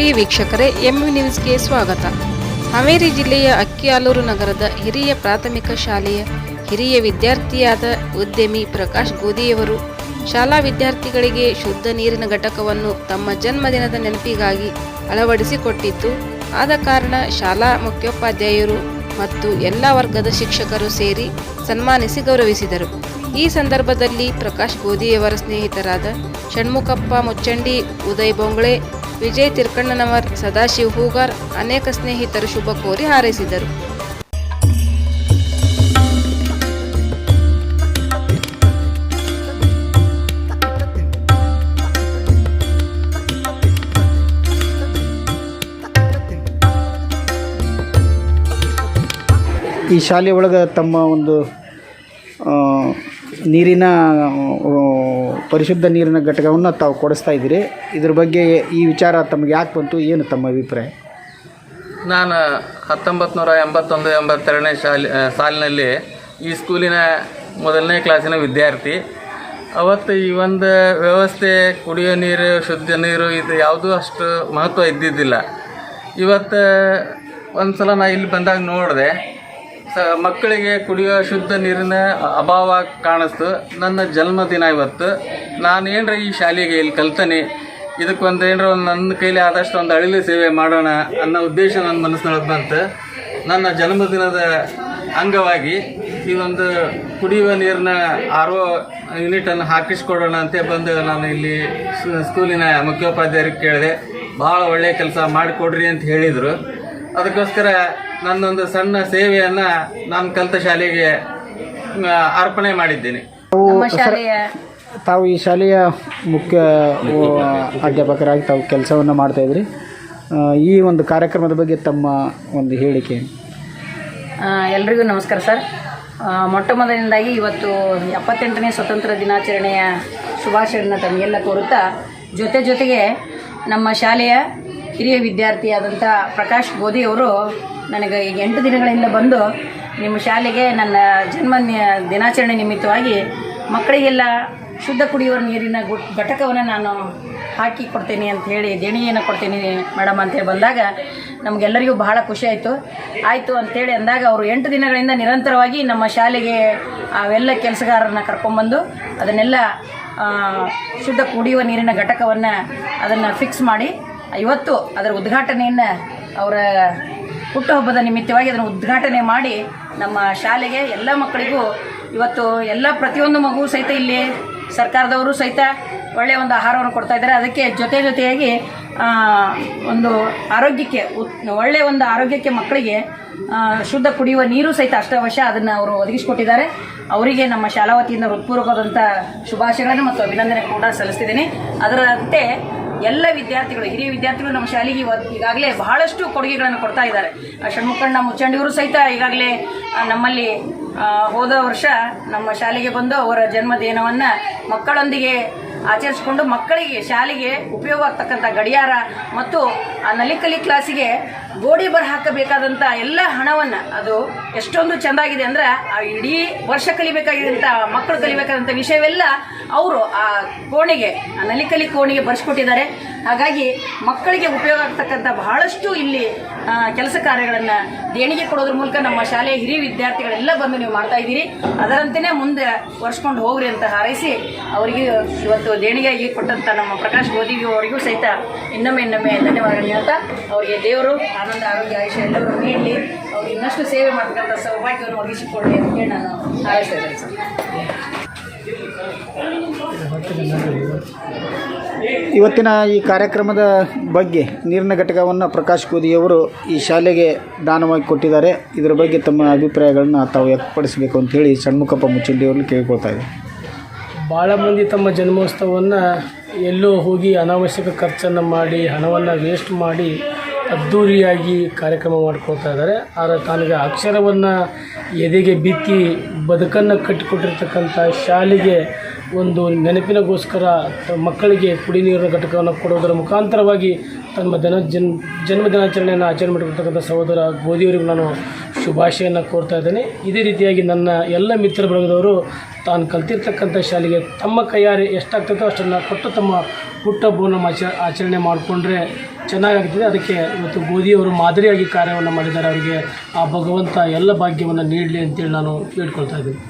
ಪ್ರಿಯ ವೀಕ್ಷಕರೇ ಎಂಯು ನ್ಯೂಸ್ಗೆ ಸ್ವಾಗತ. ಹಾವೇರಿ ಜಿಲ್ಲೆಯ ಅಕ್ಕಿಯಾಲೂರು ನಗರದ ಹಿರಿಯ ಪ್ರಾಥಮಿಕ ಶಾಲೆಯ ಹಿರಿಯ ವಿದ್ಯಾರ್ಥಿಯಾದ ಉದ್ಯಮಿ ಪ್ರಕಾಶ್ ಗೋದಿಯವರು, ಶಾಲಾ ವಿದ್ಯಾರ್ಥಿಗಳಿಗೆ ಶುದ್ಧ ನೀರಿನ ಘಟಕವನ್ನು ತಮ್ಮ ಜನ್ಮದಿನದ ನೆನಪಿಗಾಗಿ ಅಳವಡಿಸಿಕೊಟ್ಟಿದ್ದು ಆದ ಕಾರಣ ಶಾಲಾ ಮುಖ್ಯೋಪಾಧ್ಯಾಯರು ಮತ್ತು ಎಲ್ಲ ವರ್ಗದ ಶಿಕ್ಷಕರು ಸೇರಿ ಸನ್ಮಾನಿಸಿ ಗೌರವಿಸಿದರು. ಈ ಸಂದರ್ಭದಲ್ಲಿ ಪ್ರಕಾಶ್ ಗೋದಿಯವರ ಸ್ನೇಹಿತರಾದ ಷಣ್ಮುಖಪ್ಪ ಮುಚ್ಚಂಡಿ, ಉದಯ್ ಬೊಂಗ್ಳೆ ವಿಜಯ್ ತಿರ್ಕಣ್ಣನವರ್ ಸದಾಶಿವ್ ಹೂಗಾರ್ ಅನೇಕ ಸ್ನೇಹಿತರು ಶುಭ ಕೋರಿ ಹಾರೈಸಿದರು. ಈ ಶಾಲೆ ಒಳಗೆ ತಮ್ಮ ಒಂದು ನೀರಿನ ಪರಿಶುದ್ಧ ನೀರಿನ ಘಟಕವನ್ನು ತಾವು ಕೊಡಿಸ್ತಾ ಇದ್ದೀರಿ. ಇದ್ರ ಬಗ್ಗೆ ಈ ವಿಚಾರ ತಮಗೆ ಯಾಕೆ ಬಂತು? ಏನು ತಮ್ಮ ಅಭಿಪ್ರಾಯ? ನಾನು ಹತ್ತೊಂಬತ್ತು ನೂರ ಎಂಬತ್ತೊಂದು, ಎಂಬತ್ತೆರಡನೇ ಶಾಲೆ ಸಾಲಿನಲ್ಲಿ ಈ ಸ್ಕೂಲಿನ ಮೊದಲನೇ ಕ್ಲಾಸಿನ ವಿದ್ಯಾರ್ಥಿ. ಅವತ್ತು ಈ ಒಂದು ವ್ಯವಸ್ಥೆ, ಕುಡಿಯೋ ನೀರು, ಶುದ್ಧ ನೀರು, ಇದು ಯಾವುದೂ ಅಷ್ಟು ಮಹತ್ವ ಇದ್ದಿದ್ದಿಲ್ಲ. ಇವತ್ತು ಒಂದು ಸಲ ನಾ ಇಲ್ಲಿ ಬಂದಾಗ ನೋಡಿದೆ. ಮಕ್ಕಳಿಗೆ ಕುಡಿಯೋ ಶುದ್ಧ ನೀರಿನ ಅಭಾವ ಕಾಣಿಸ್ತು. ನನ್ನ ಜನ್ಮದಿನ ಇವತ್ತು. ನಾನು ಏನರ ಈ ಶಾಲೆಗೆ ಇಲ್ಲಿ ಕಲ್ತಾನೆ. ಇದಕ್ಕೊಂದು ಏನರ ಒಂದು ನನ್ನ ಕೈಲಿ ಆದಷ್ಟು ಒಂದು ಅಳಿಲು ಸೇವೆ ಮಾಡೋಣ ಅನ್ನೋ ಉದ್ದೇಶ ನನ್ನ ಮನಸ್ಸಿನೊಳಗೆ ಬಂತು. ನನ್ನ ಜನ್ಮದಿನದ ಅಂಗವಾಗಿ ಈ ಒಂದು ಕುಡಿಯುವ ನೀರಿನ ಆರ್ ಒ ಯೂನಿಟನ್ನು ಹಾಕಿಸ್ಕೊಡೋಣ ಅಂತ ಬಂದು ನಾನು ಇಲ್ಲಿ ಸ್ಕೂಲಿನ ಮುಖ್ಯೋಪಾಧ್ಯಾಯರಿಗೆ ಕೇಳಿದೆ. ಭಾಳ ಒಳ್ಳೆಯ ಕೆಲಸ ಮಾಡಿಕೊಡ್ರಿ ಅಂತ ಹೇಳಿದರು. ಅದಕ್ಕೋಸ್ಕರ ನನ್ನೊಂದು ಸಣ್ಣ ಸೇವೆಯನ್ನು ನಾನು ಕಲಿತ ಶಾಲೆಗೆ ಅರ್ಪಣೆ ಮಾಡಿದ್ದೇನೆ. ನಮ್ಮ ಶಾಲೆಯ ತಾವು ಈ ಶಾಲೆಯ ಮುಖ್ಯ ಅಧ್ಯಾಪಕರಾಗಿ ತಾವು ಕೆಲಸವನ್ನು ಮಾಡ್ತಾಯಿದ್ರಿ ಈ ಒಂದು ಕಾರ್ಯಕ್ರಮದ ಬಗ್ಗೆ ತಮ್ಮ ಒಂದು ಹೇಳಿಕೆ. ಆ, ಎಲ್ರಿಗೂ ನಮಸ್ಕಾರ ಸರ್. ಆ, ಮೊಟ್ಟ ಮೊದಲನೇದಾಗಿ ಇವತ್ತು ಎಪ್ಪತ್ತೆಂಟನೇ ಸ್ವತಂತ್ರ ದಿನಾಚರಣೆಯ ಶುಭಾಶಯನ ತಮಗೆಲ್ಲ ಕೋರುತ್ತಾ ಜೊತೆ ಜೊತೆಗೆ ನಮ್ಮ ಶಾಲೆಯ ಹಿರಿಯ ವಿದ್ಯಾರ್ಥಿಯಾದಂಥ ಪ್ರಕಾಶ್ ಗೋಧಿ ಅವರು ನನಗೆ ಈಗ ಎಂಟು ದಿನಗಳಿಂದ ಬಂದು ನಿಮ್ಮ ಶಾಲೆಗೆ ನನ್ನ ಜನ್ಮ ದಿನಾಚರಣೆ ನಿಮಿತ್ತವಾಗಿ ಮಕ್ಕಳಿಗೆಲ್ಲ ಶುದ್ಧ ಕುಡಿಯುವ ನೀರಿನ ಗು- ಘಟಕವನ್ನು ನಾನು ಹಾಕಿ ಕೊಡ್ತೇನೆ ಅಂತ ಹೇಳಿ ದೇಣಿಗೆಯನ್ನು ಕೊಡ್ತೀನಿ ಮೇಡಮ್ ಅಂತೇಳಿ ಬಂದಾಗ ನಮಗೆಲ್ಲರಿಗೂ ಬಹಳ ಖುಷಿ ಆಯಿತು. ಆಯಿತು ಅಂತೇಳಿ ಅಂದಾಗ ಅವರು ಎಂಟು ದಿನಗಳಿಂದ ನಿರಂತರವಾಗಿ ನಮ್ಮ ಶಾಲೆಗೆ ಅವೆಲ್ಲ ಕೆಲಸಗಾರರನ್ನ ಕರ್ಕೊಂಬಂದು ಅದನ್ನೆಲ್ಲ ಶುದ್ಧ ಕುಡಿಯುವ ನೀರಿನ ಘಟಕವನ್ನು ಅದನ್ನು ಫಿಕ್ಸ್ ಮಾಡಿ ಇವತ್ತು ಅದರ ಉದ್ಘಾಟನೆಯನ್ನು ಅವರ ಹುಟ್ಟುಹಬ್ಬದ ನಿಮಿತ್ತವಾಗಿ ಅದನ್ನು ಉದ್ಘಾಟನೆ ಮಾಡಿ ನಮ್ಮ ಶಾಲೆಗೆ ಎಲ್ಲ ಮಕ್ಕಳಿಗೂ ಇವತ್ತು ಎಲ್ಲ ಪ್ರತಿಯೊಂದು ಮಗು ಸಹಿತ ಇಲ್ಲಿ ಸರ್ಕಾರದವರು ಸಹಿತ ಒಳ್ಳೆಯ ಒಂದು ಆಹಾರವನ್ನು ಕೊಡ್ತಾ ಇದ್ದಾರೆ. ಅದಕ್ಕೆ ಜೊತೆ ಜೊತೆಯಾಗಿ ಒಂದು ಆರೋಗ್ಯಕ್ಕೆ ಒಳ್ಳೆಯ ಒಂದು ಆರೋಗ್ಯಕ್ಕೆ ಮಕ್ಕಳಿಗೆ ಶುದ್ಧ ಕುಡಿಯುವ ನೀರು ಸಹಿತ ಅಷ್ಟವಶ್ಯ ಅದನ್ನು ಅವರು ಒದಗಿಸಿಕೊಟ್ಟಿದ್ದಾರೆ. ಅವರಿಗೆ ನಮ್ಮ ಶಾಲಾ ವತಿಯಿಂದ ಹೃತ್ಪೂರ್ವಕವಾದಂಥ ಶುಭಾಶಯಗಳನ್ನು ಮತ್ತು ಅಭಿನಂದನೆ ಕೂಡ ಸಲ್ಲಿಸ್ತಿದ್ದೀನಿ. ಅದರಂತೆ ಎಲ್ಲ ವಿದ್ಯಾರ್ಥಿಗಳು, ಹಿರಿಯ ವಿದ್ಯಾರ್ಥಿಗಳು ನಮ್ಮ ಶಾಲೆಗೆ ಈಗಾಗಲೇ ಬಹಳಷ್ಟು ಕೊಡುಗೆಗಳನ್ನು ಕೊಡ್ತಾ ಇದ್ದಾರೆ. ಷಣ್ಮುಖಣ್ಣ ಮುಚ್ಚಂಡಿಯವರು ಸಹಿತ ಈಗಾಗಲೇ ನಮ್ಮಲ್ಲಿ ಹೋದ ವರ್ಷ ನಮ್ಮ ಶಾಲೆಗೆ ಬಂದು ಅವರ ಜನ್ಮದಿನವನ್ನು ಮಕ್ಕಳೊಂದಿಗೆ ಆಚರಿಸಿಕೊಂಡು ಮಕ್ಕಳಿಗೆ, ಶಾಲೆಗೆ ಉಪಯೋಗ ಆಗ್ತಕ್ಕಂಥ ಗಡಿಯಾರ ಮತ್ತು ಆ, ನಲಿಕಲಿ ಕ್ಲಾಸಿಗೆ ಗೋಡಿ ಬರ ಹಾಕಬೇಕಾದಂಥ ಎಲ್ಲ ಹಣವನ್ನು ಅದು ಎಷ್ಟೊಂದು ಚೆಂದಾಗಿದೆ ಅಂದ್ರೆ ಆ ಇಡೀ ವರ್ಷ ಕಲಿಬೇಕಾಗಿದ್ದಂಥ ಮಕ್ಕಳು ಕಲಿಬೇಕಾದಂಥ ವಿಷಯವೆಲ್ಲ ಅವರು ಆ ಕೋಣೆಗೆ, ಆ ನಲಿಕಲಿ ಕೋಣೆಗೆ ಬರ್ಸ್ಕೊಟ್ಟಿದ್ದಾರೆ. ಹಾಗಾಗಿ ಮಕ್ಕಳಿಗೆ ಉಪಯೋಗ ಆಗ್ತಕ್ಕಂಥ ಬಹಳಷ್ಟು ಇಲ್ಲಿ ಕೆಲಸ ಕಾರ್ಯಗಳನ್ನು ದೇಣಿಗೆ ಕೊಡೋದ್ರ ಮೂಲಕ ನಮ್ಮ ಶಾಲೆಯ ಹಿರಿಯ ವಿದ್ಯಾರ್ಥಿಗಳೆಲ್ಲ ಬಂದು ನೀವು ಮಾಡ್ತಾ ಇದ್ದೀರಿ. ಅದರಂತೆಯೇ ಮುಂದೆ ವರ್ಷಕೊಂಡು ಹೋಗ್ರಿ ಅಂತ ಹಾರೈಸಿ ಅವರಿಗೆ ಇವತ್ತು ದೇಣಿಗೆಯಾಗಿ ಕೊಟ್ಟಂಥ ನಮ್ಮ ಪ್ರಕಾಶ್ ಗೋದಿಗೆ ಅವರಿಗೂ ಸಹಿತ ಇನ್ನೊಮ್ಮೆ ಇನ್ನೊಮ್ಮೆ ಧನ್ಯವಾದಗಳು ಹೇಳ್ತಾ, ಅವರಿಗೆ ದೇವರು ಆನಂದ, ಆರೋಗ್ಯ, ಆಯುಷ್ಯ ಎಲ್ಲರೂ ನೀಡಲಿ. ಅವ್ರು ಇನ್ನಷ್ಟು ಸೇವೆ ಮಾಡ್ತಕ್ಕಂಥ ಸೌಭಾಗ್ಯವನ್ನು ಒದಗಿಸಿಕೊಳ್ಳಿ ಅಂತ ಹೇಳಿ ನಾನು ಹಾರೈಸ್ತಾ ಸರ್. ಇವತ್ತಿನ ಈ ಕಾರ್ಯಕ್ರಮದ ಬಗ್ಗೆ ನೀರಿನ ಘಟಕವನ್ನು ಪ್ರಕಾಶ್ ಕೋದಿಯವರು ಈ ಶಾಲೆಗೆ ದಾನವಾಗಿ ಕೊಟ್ಟಿದ್ದಾರೆ. ಇದರ ಬಗ್ಗೆ ತಮ್ಮ ಅಭಿಪ್ರಾಯಗಳನ್ನ ತಾವು ವ್ಯಕ್ತಪಡಿಸಬೇಕು ಅಂತ ಹೇಳಿ ಷಣ್ಮುಖಪ್ಪ ಮುಚ್ಚಂಡಿಯವ್ರಲ್ಲಿ ಕೇಳ್ಕೊಳ್ತಾ ಇದ್ದಾರೆ. ಭಾಳ ಮಂದಿ ತಮ್ಮ ಜನ್ಮೋತ್ಸವವನ್ನು ಎಲ್ಲೋ ಹೋಗಿ ಅನಾವಶ್ಯಕ ಖರ್ಚನ್ನು ಮಾಡಿ, ಹಣವನ್ನು ವೇಸ್ಟ್ ಮಾಡಿ ಅದ್ಧೂರಿಯಾಗಿ ಕಾರ್ಯಕ್ರಮ ಮಾಡ್ಕೊಳ್ತಾ ಇದ್ದಾರೆ. ಆದರೆ ತನಗೆ ಅಕ್ಷರವನ್ನು ಎದೆಗೆ ಬಿತ್ತಿ ಬದುಕನ್ನು ಕಟ್ಟಿಕೊಟ್ಟಿರ್ತಕ್ಕಂಥ ಶಾಲೆಗೆ ಒಂದು ನೆನಪಿನಗೋಸ್ಕರ ಮಕ್ಕಳಿಗೆ ಕುಡಿ ನೀರಿನ ಘಟಕವನ್ನು ಕೊಡೋದರ ಮುಖಾಂತರವಾಗಿ ತಮ್ಮ ಜನ ಜನ್, ಜನ್ಮ ದಿನಾಚರಣೆಯನ್ನು ಆಚರಣೆ ಮಾಡಿರ್ತಕ್ಕಂಥ ಸಹೋದರ ಗೋಧಿಯವರಿಗೂ ನಾನು ಶುಭಾಶಯನ್ನು ಕೋರ್ತಾ ಇದ್ದೇನೆ. ಇದೇ ರೀತಿಯಾಗಿ ನನ್ನ ಎಲ್ಲ ಮಿತ್ರ ಬಳಗದವರು ತಾನು ಕಲ್ತಿರ್ತಕ್ಕಂಥ ಶಾಲೆಗೆ ತಮ್ಮ ಕೈಯಾರೆ ಎಷ್ಟಾಗ್ತದೋ ಅಷ್ಟನ್ನು ಕೊಟ್ಟು ತಮ್ಮ ಪುಟ್ಟ ಹಬ್ಬವನ್ನು ಆಚ, ಆಚರಣೆ ಮಾಡಿಕೊಂಡ್ರೆ ಚೆನ್ನಾಗಾಗ್ತದೆ. ಅದಕ್ಕೆ ಇವತ್ತು ಗೋಧಿಯವರು ಮಾದರಿಯಾಗಿ ಕಾರ್ಯವನ್ನು ಮಾಡಿದ್ದಾರೆ. ಅವರಿಗೆ ಆ ಭಗವಂತ ಎಲ್ಲ ಭಾಗ್ಯವನ್ನು ನೀಡಲಿ ಅಂತೇಳಿ ನಾನು ಕೇಳ್ಕೊಳ್ತಾ ಇದ್ದೀನಿ.